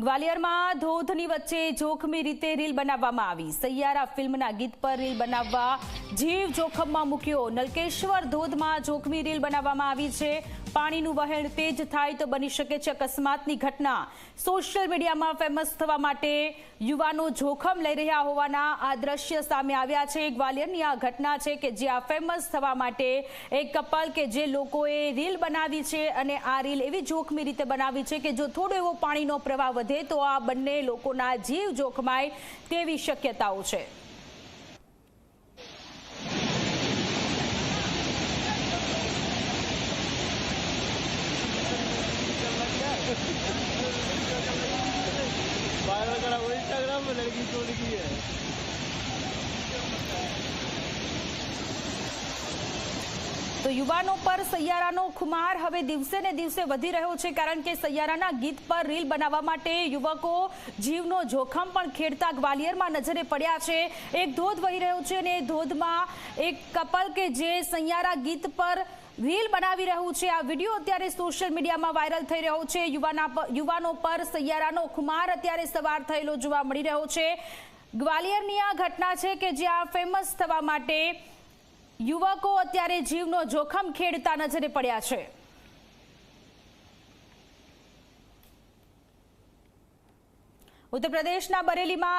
ગ્વાલિયરમાં ધોધની વચ્ચે જોખમી રીતે રીલ બનાવવામાં આવી. સૈયારા ફિલ્મના ગીત પર રીલ બનાવવા જીવ જોખમમાં મૂક્યો. નલકેશ્વર ધોધમાં જોખમી રીલ બનાવવામાં આવી છે. પાણીનું વહેણ તેજ થાય તો બની શકે છે અકસ્માતની ઘટના. સોશિયલ મીડિયામાં ફેમસ થવા માટે યુવાનો જોખમ લઈ રહ્યા હોવાના આ દ્રશ્ય સામે આવ્યા છે. ગ્વાલિયરની આ ઘટના છે કે જ્યાં ફેમસ થવા માટે એક કપલ કે જે લોકોએ રીલ બનાવી છે અને આ રીલ એવી જોખમી રીતે બનાવી છે કે જો થોડો એવો પાણીનો પ્રવાહ વધે તો આ બંને લોકોના જીવ જોખમાય તેવી શક્યતાઓ છે. वायरल करा वो इंस्टाग्राम में लड़की चोरी की है તો યુવાનો પર સૈયારાનો ખુમાર હવે દિવસે ને દિવસે વધી રહ્યો છે કારણ કે સૈયારાના ગીત પર રીલ બનાવવા માટે યુવકો જીવનો જોખમ પણ ખેડતા ગ્વાલિયરમાં નજરે પડ્યા છે એક ધોધ વહી રહ્યો છે અને એ ધોધમાં એક કપલ કે જે સૈયારા ગીત પર રીલ બનાવી રહ્યું છે. આ વીડિયો અત્યારે સોશિયલ મીડિયામાં વાયરલ થઈ રહ્યો છે. યુવાના યુવાનો પર સૈયારાનો ખુમાર અત્યારે સવાર થયેલો જોવા મળી રહ્યો છે. ગ્વાલિયરની આ ઘટના છે કે જ્યાં ફેમસ થવા માટે યુવકો અત્યારે જીવનો જોખમ ખેડતા નજરે પડ્યા છે. ઉત્તર પ્રદેશના બરેલીમાં